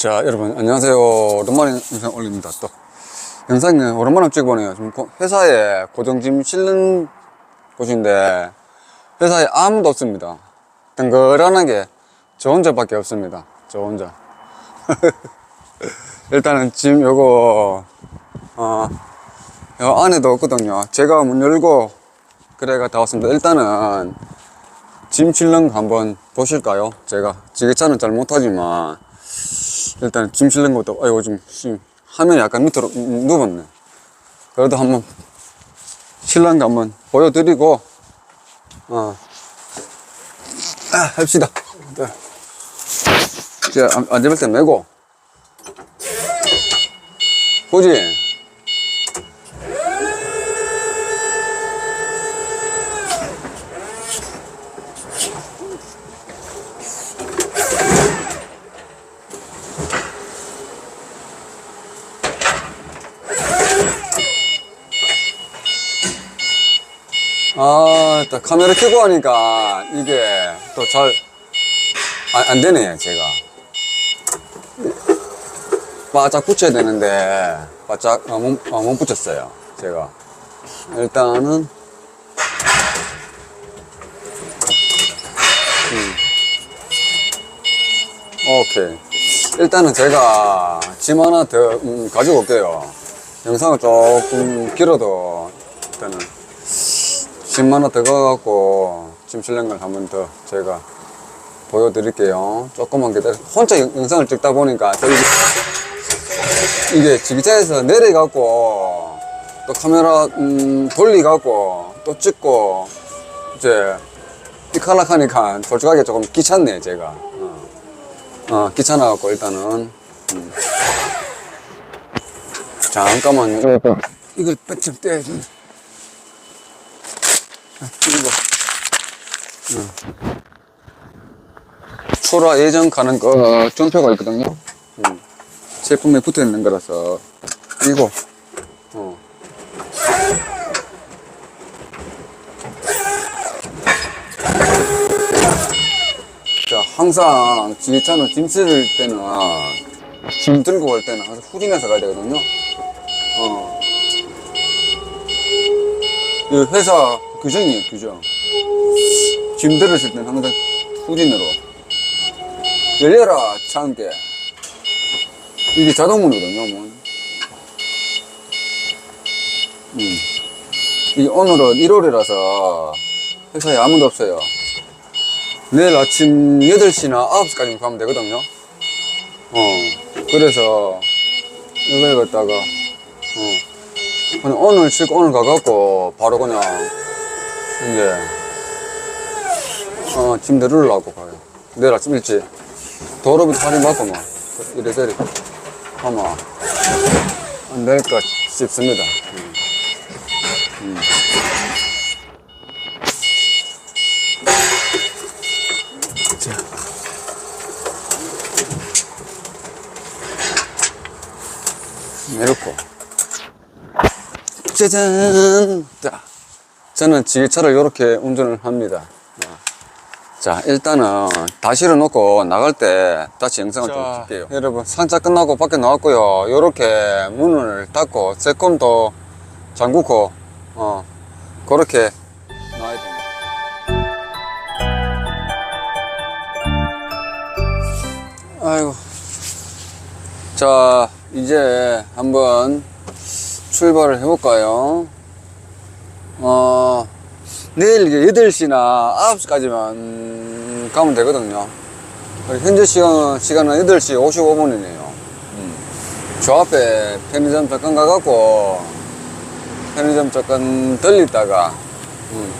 자, 여러분, 안녕하세요. 오랜만에 영상 올립니다. 또. 영상이 오랜만에 찍어보네요. 지금 고- 회사에 고정짐 실는 곳인데, 회사에 아무도 없습니다. 덩그러하게 저 혼자밖에 없습니다. 저 혼자. 일단은 짐 요거, 어, 요 안에도 없거든요. 제가 문 열고, 그래가 다 왔습니다. 일단은, 짐 실는 거 한번 보실까요? 제가 지게차는 잘 못하지만, 일단 짐 실는 것도 아이고 좀 심- 화면이 약간 밑으로 음, 누웠네. 그래도 한번 실는 거 한번 보여드리고 어. 아, 합시다. 네. 자 안- 안전벨트 매고. 보지 아, 또 카메라 켜고 하니까 이게 또잘 안, 안 되네, 제가. 바짝 붙여야 되는데, 바짝 어, 못, 어, 못 붙였어요, 제가. 일단은, 음. 오케이. 일단은 제가 짐 하나 더 음, 가지고 올게요. 영상을 조금 길어도 일단은 10만 원 더 가갖고 걸 한번 더 제가 보여드릴게요. 조금만 기다려. 혼자 영- 영상을 찍다 보니까 또 이게, 이게 지기차에서 내려갖고 또 카메라 음, 돌리갖고 또 찍고 이제 이칼락하니까 솔직하게 조금 귀찮네 제가. 어, 어 귀찮아갖고 일단은 음. 잠깐만요. 이걸 뺏좀 떼야지. 응. 초라 예전 가는 거 전표가 있거든요. 응. 제품에 붙어 있는 거라서 이거 어. 자 항상 지차는 짐 실을 때는 짐 들고 갈 때는 항상 후진해서 가야 되거든요. 어. 이 회사 규정이에요, 규정. 짐 들으실 때는 항상 후진으로. 열려라, 차 함께. 이게 자동문이거든요, 문. 음. 이 오늘은 1월이라서 회사에 아무도 없어요. 내일 아침 8시나 9시까지 가면 되거든요. 어. 그래서 이걸 갖다가, 어. 오늘 싣고 오늘 가갖고 바로 그냥 이제 어, 짐 내리려고 가요. 내일 아침 일찍 도로부터 할인 받고 막 이래저래 아마 안 될까 싶습니다. 음. 음. 자. 내놓고 짜잔! 자, 저는 지게차를 이렇게 운전을 합니다. 어. 자, 일단은 다 실어놓고 나갈 때 다시 영상을 좀 찍게요. 여러분, 상차 끝나고 밖에 나왔고요. 이렇게 문을 닫고 세콤도 잠그고, 어, 그렇게 나와야 됩니다. 아이고. 자, 이제 한번 출발을 해볼까요? 어, 내일 이게 8시나 9시까지만 가면 되거든요. 현재 시간은, 시간은 8시 55분이네요. 저 앞에 편의점 잠깐 가갖고, 편의점 잠깐 들리다가, 음,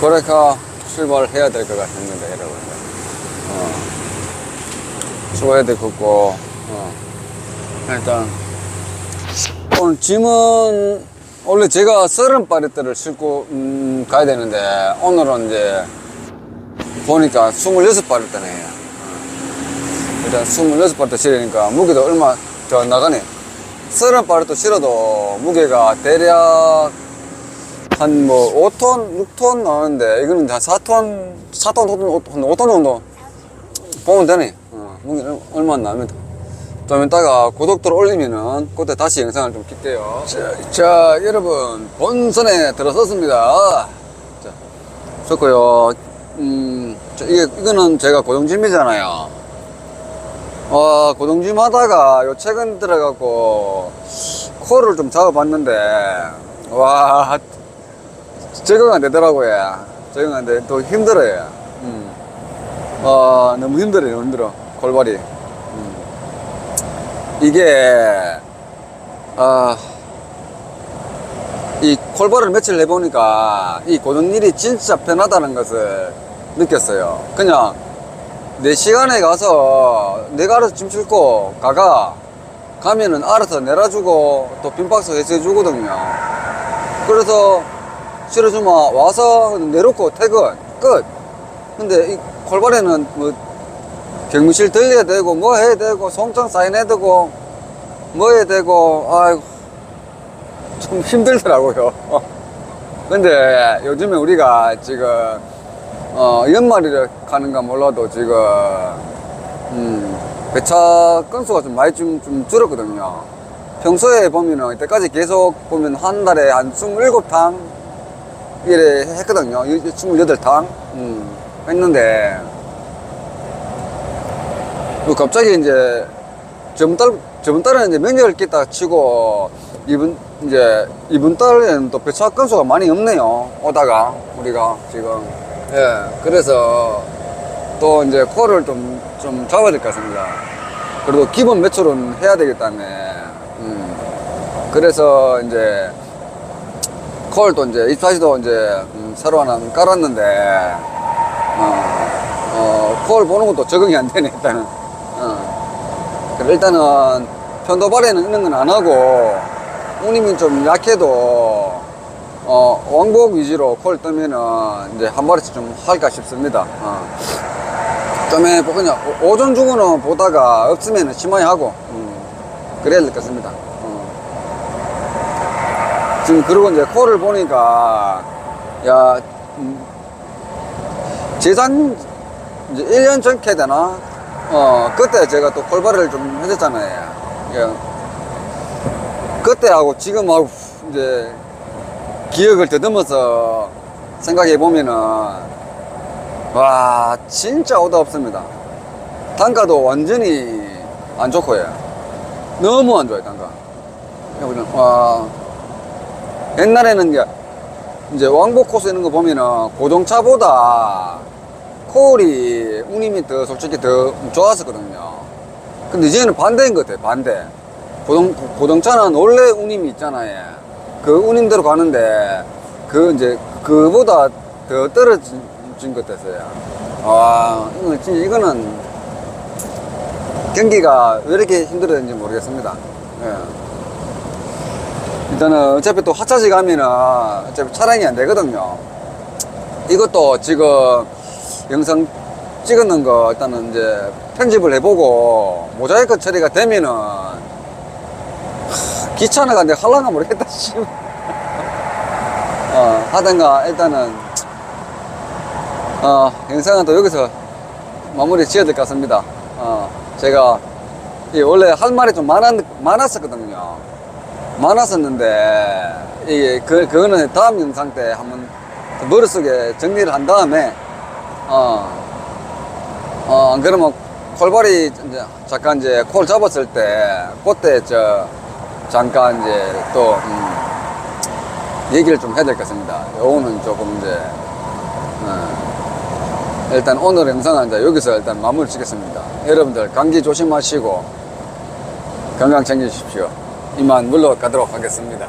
그래가 출발을 해야 될 것 같습니다, 여러분. 어, 출발해야 될 것 같고, 어, 일단, 오늘 짐은 원래 제가 서른 파레트를 싣고 음, 가야 되는데 오늘은 이제 보니까 26파레트네. 일단 26파레트 실으니까 무게도 얼마 더 나가네. 서른 파레트 실어도 무게가 대략 한 뭐 5톤, 6톤 나오는데 이거는 한 4톤, 4톤, 5톤, 5톤 정도 보면 되네. 어, 무게 얼마 안 나면 좀 이따가 고속도로 올리면은 그때 다시 영상을 좀 킬게요. 자, 자, 여러분 본선에 들어섰습니다. 자, 좋고요. 음, 저 이게 이거는 제가 고정짐이잖아요. 와, 고정짐 하다가 요 최근 들어갖고 코를 좀 잡아봤는데 와 적응 안 되더라고요. 적응 안 돼. 또 힘들어요. 음. 아, 너무 힘들어요. 힘들어. 골발이. 음. 이게, 아, 이 콜발을 며칠 해보니까 이 고정일이 진짜 편하다는 것을 느꼈어요. 그냥 내 시간에 가서 내가 알아서 짐 싣고 가가 가면은 알아서 내려주고 또 빈박스 해주거든요. 그래서 실어주면 와서 내놓고 퇴근 끝. 근데 이 콜발에는 뭐 경무실 들려야 되고 뭐 해야 되고 송장 사인해야 되고 뭐 해야 되고 아이고 좀 힘들더라고요. 근데 요즘에 우리가 지금 어 연말이라 가는가 몰라도 지금 음 배차 건수가 좀 많이 좀, 좀 줄었거든요. 평소에 보면은 이때까지 계속 보면 한 달에 한 27탕 이래 했거든요. 28탕 음, 했는데 뭐 갑자기 이제 저번 달 저번 달에는 이제 명절을 깼다 치고 이번 이제 이번 달에는 또 배차 건수가 많이 없네요. 오다가 우리가 지금 예 그래서 또 이제 코를 좀 좀 잡아야 될 것 같습니다. 그래도 기본 매출은 해야 되기 때문에 음, 그래서 이제 콜도 이제 입사시도 이제 음, 새로 하나 깔았는데 어, 어, 콜 보는 것도 적응이 안 되네 일단은 어. 그래, 일단은 편도 발에는 있는 건 안 하고 운임이 좀 약해도 어, 왕복 위주로 콜 뜨면은 이제 한 마리씩 좀 할까 싶습니다 어. 좀에 그냥 오- 오전 중으로 보다가 없으면은 심하게 하고 음, 그래야 될 것 같습니다 어. 지금 그리고 이제 콜을 보니까 야 음, 재작 이제 1년 전께 해야 되나 어 그때 제가 또 콜발을 좀 했었잖아요. 예. 그때하고 지금하고 이제 기억을 더듬어서 생각해 보면은 와 진짜 오다 없습니다. 단가도 완전히 안 좋고요. 너무 안 좋아요 단가. 그냥 와. 옛날에는 이제 왕복 코스 있는 거 보면은 고정차보다 콜이 운임이 더 솔직히 더 좋았었거든요. 근데 이제는 반대인 것 같아요, 반대. 고정, 고정차는 원래 운임이 있잖아요. 그 운임대로 가는데, 그 이제, 그보다 더 떨어진 것 같아서요. 와, 이거 진짜 이거는 경기가 왜 이렇게 힘들었는지 모르겠습니다. 예. 일단은 어차피 또 하차지 가면은 어차피 차량이 안 되거든요. 이것도 지금 영상 찍었는 거 일단은 이제 편집을 해보고 모자이크 처리가 되면은 하, 귀찮아가 내가 할랑가 모르겠다 씨. 어, 하든가 일단은 어, 영상은 또 여기서 마무리 지어야 될 것 같습니다. 어, 제가 이 원래 할 말이 좀 많았, 많았었거든요. 많았었는데 이게 그 그거는 다음 영상 때 한번 머릿속에 정리를 한 다음에 어, 어, 안 그러면 콜발이 잠깐 이제 콜 잡았을 때 그때 저 잠깐 이제 또 음, 얘기를 좀 해야 될 것 같습니다. 요거는 조금 이제 어, 일단 오늘 영상은 이제 여기서 일단 마무리 짓겠습니다. 여러분들 감기 조심하시고 건강 챙기십시오. 이만 물러가도록 하겠습니다.